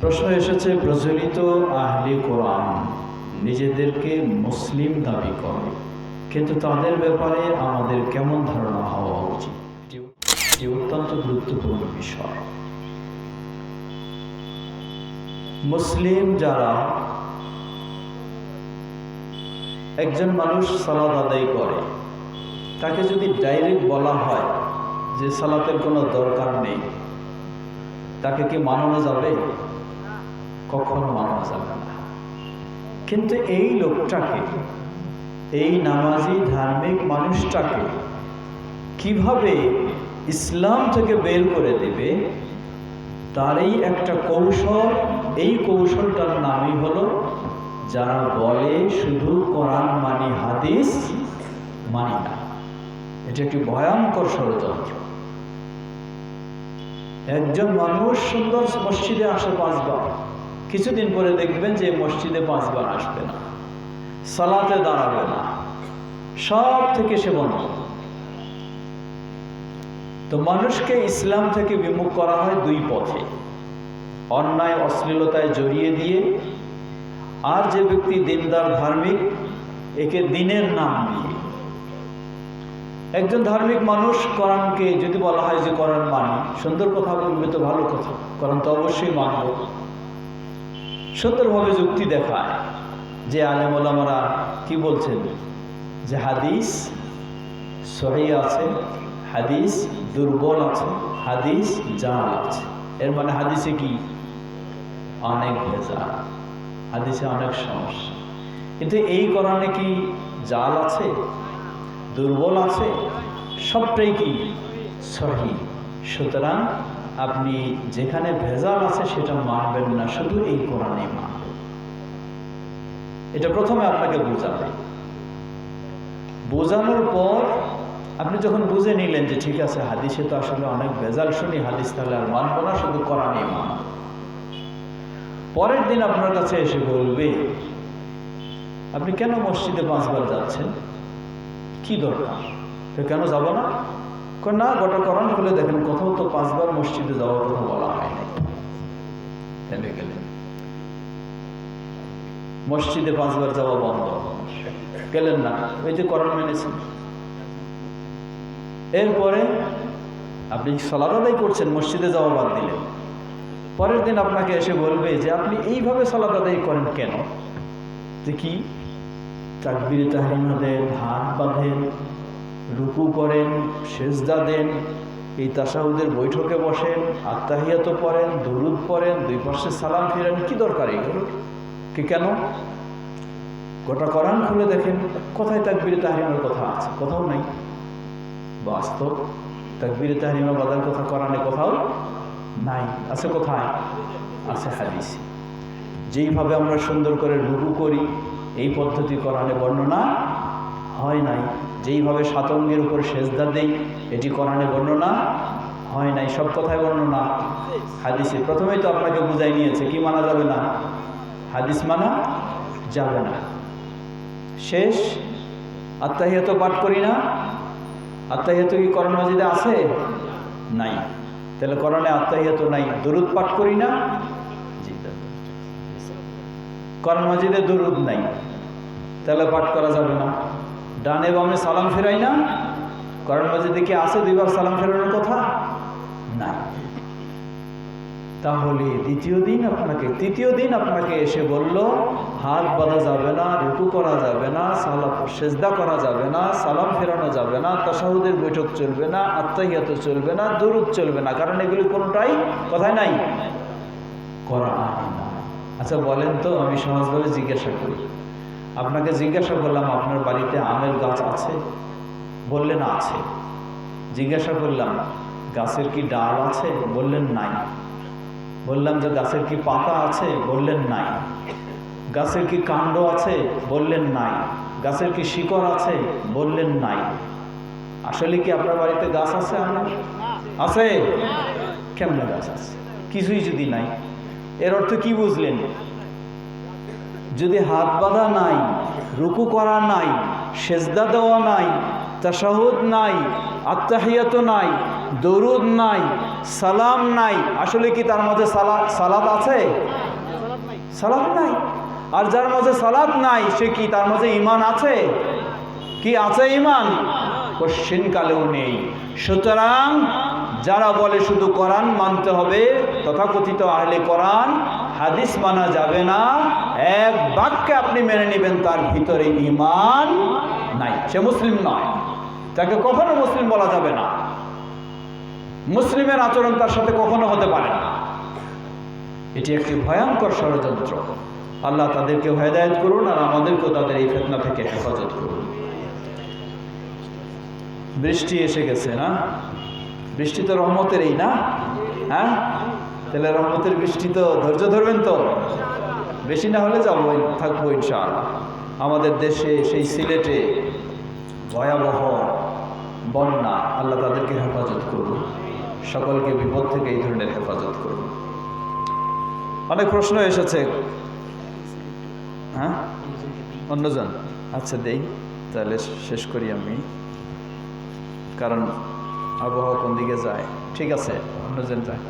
প্রশ্ন এসেছে, প্রচলিত আহলি কোরআন নিজেদেরকে মুসলিম দাবি করে, কিন্তু তাদের ব্যাপারে আমাদের কেমন ধারণা হওয়া উচিত? অত্যন্ত গুরুত্বপূর্ণ বিষয়। মুসলিম যারা একজন মানুষ সালাদ আদায় করে, তাকে যদি ডাইরেক্ট বলা হয় যে সালাতের কোনো দরকার নেই, তাকে কি মানানো যাবে? কখনো মানা যাবে না। কিন্তু এই লোকটাকে, এই নামাজি ধার্মিক মানুষটাকে কীভাবে ইসলাম থেকে বের করে দেবে, তারই একটা কৌশল, এই কৌশলটার নামই হলো, যারা বলে শুধু কোরআন মানি হাদিস মানি না। এটা একটি ভয়ঙ্কর ষড়যন্ত্র। একজন মানুষ সুন্দর মসজিদে আসে পাঁচবার। কিছুদিন পরে দেখবেন যে মসজিদে পাঁচবার আসবে না। সালাতে দাঁড়াবে না। সব থেকে সে বন্ধ। তো মানুষকে ইসলাম থেকে বিমুখ করা হয় দুই পথে। অন্যায়, অশ্লীলতায় জড়িয়ে দিয়ে আর যে ব্যক্তি দিনদার ধার্মিক, একে দিনের নাম দিয়ে। একজন ধার্মিক মানুষ কোরআনকে যদি বলা হয় যে কোরআন মানি, সুন্দর কথা বলবে তো ভালো কথা। কোরআন তো অবশ্যই মানব। সুন্দরভাবে যুক্তি দেখায় যে আলেম ওলামারা কি বলছেন? যে হাদিস সহি আছে, হাদিস দুর্বল আছে, হাদিস জাল আছে। এর মানে হাদিসে কি? অনেক ভেজা হাদিসে অনেক সমস্যা। কিন্তু এই কোরআনে কি জাল আছে, দুর্বল আছে? সবটাই কি সহি সুতরাং আপনি যেখানে ভেজাল আছে সেটা মানবেন না, শুধু এই কোরআনে মানবেন। এটা প্রথমে আপনাকে বোঝাবে। বোঝানোর পর আপনি যখন বুঝে নিলেন যে ঠিক আছে, হাদিসে তো আসলে অনেক ভেজাল শুনি, হাদিস তাহলে আর মানবো না, শুধু কোরআনে মানব। পরের দিন আপনার কাছে এসে বলবে, আপনি কেন মসজিদে পাঁচবার যাচ্ছেন? কি দরকার? কেন যাব না? না গোটা কোরআন খুলে দেখেন, কোথাও তো পাঁচবার মসজিদে যাওয়ার কথা বলা হয় থেমে গেলেন। মসজিদে পাঁচবার যাওয়া বন্ধ। গেলেন না। ওই যে কোরআন মেনেছেন। এরপরে আপনি সালাদ আদায় করছেন, মসজিদে যাওয়া বাদ দিলেন। পরের দিন আপনাকে এসে বলবে যে, আপনি এইভাবে সালাদ আদায় করেন কেন? যে কি? তাকবির তাহরিমা দেন হাত বাঁধেন রুকু করেন, সেজদা দেন, এই তাসাউদের বৈঠকে বসেন আত্মাহিয়াত পড়েন, দরুদ পড়েন, দুই পাশে সালাম ফেরেন, কি দরকার এগুলো কি কেন? গোটা করান খুলে দেখেন, কোথায় তাকবির তাহরিমার কথা আছে? কোথাও নাই। বাস্তব। তাকবির তাহরিমা বাদার কথা কোরআনে কোথাও নাই। আছে কোথায়? আছে হাদিসে। যেইভাবে আমরা সুন্দর করে রুকু করি, এই পদ্ধতি কোরআনে বর্ণনা হয় নাই। যেইভাবে সাতঙ্গের উপর সেজদা দেই, এটি কোরআনে বর্ণনা হয় নাই। সব কথায় বর্ণনা হাদিসে। প্রথমেই তো আপনাকে বুঝাই নিয়েছে, কি মানা যাবে না? হাদিস মানা যাবে না। শেষ? আত্মাহিয়ত পাঠ করি না? আত্মাহিয়ত কি করণ মাজিদে আছে? নাই। তাহলে করণে আত্মাহিয়ত নাই। দরুদ পাঠ করি না? করণ মাজিদে দরুদ নাই। তাহলে পাঠ করা যাবে না। ডানে বামে সালাম ফেরাই না? করণ মাজিদে কি আছে দুইবার সালাম ফেরানোর কথা? না। তাহলে দ্বিতীয় দিন আপনাকে, তৃতীয় দিন আপনাকে এসে বলল, হাত বাঁধা যাবে না, রুকু করা যাবে না, সালাম, সেজদা করা যাবে না, সালাম ফেরানো যাবে না, তাসাহুদের বৈঠক চলবে না, আত্মাহিয়াত চলবে না, দরুদ চলবে না। কারণ এগুলি কোনোটাই কথায় নাই। করা আচ্ছা বলেন তো, আমি সহজভাবে জিজ্ঞাসা করি। আপনাকে জিজ্ঞাসা করলাম, আপনার বাড়িতে আমের গাছ আছে? বললেন, আছে। জিজ্ঞাসা করলাম, গাছের কি ডাল আছে? বললেন, নাই। বললাম যে, গাছের কি পাতা আছে? বললেন, নাই। গাছের কি কাণ্ড আছে? বললেন, নাই। গাছের কি শিকড় আছে? বললেন, নাই। আসলে কি আপনার বাড়িতে গাছ আছে আপনার আছে। কেমন গাছ আছে? কিছুই যদি নাই। এর অর্থ কি বুঝলেন? যদি হাত বাঁধা নাই, রুকু করা নাই, সেজদা দেওয়া নাই তাসাহুদ নাই আত্মাহিয়াত নাই, দরুদ নাই, সালাম নাই, আসলে কি তার মাঝে সালাদ সালাদ আছে? সালাদ নাই। আর যার মাঝে সালাদ নাই, সে কি তার মাঝে ইমান আছে? কি আছে ইমান কোশ্চিন কালেও নেই। সুতরাং যারা বলে শুধু কোরআন মানতে হবে, তথাকথিত আহলে কোরআন হাদিস মানা যাবে না। এক বাক্যে আপনি মেনে নেবেন তার ভিতরে ইমান নাই। সে মুসলিম নয়। তাকে কখনো মুসলিম বলা যাবে না। মুসলিমের আচরণ তার সাথে কখনো হতে পারে না। এটি একটি ভয়ঙ্কর ষড়যন্ত্র। আল্লাহ তাদেরকে হেদায়ত করুন আর আমাদেরকেও তাদের এই ফেতনা থেকে হেফাজত করুন। বৃষ্টি এসে গেছে না? বৃষ্টি তো রহমতের এই না? হ্যাঁ? তাহলে রহমতের বৃষ্টি তো ধৈর্য ধরবেন তো? বেশি না হলে যাব থাকব ইনশাআল্লাহ। আমাদের দেশে সেই সিলেটে ভয়াবহ বন্যা, আল্লাহ তাদেরকে হেফাজত করুন সকলকে বিপদ থেকে এই ধরনের হেফাজত করুন অনেক প্রশ্ন এসেছে। হ্যাঁ? অন্যজন? আচ্ছা দেই। তাহলে শেষ করি আমি। কারণ আবহাওয়া কোন দিকে যায়? ঠিক আছে, অন্যজন যায়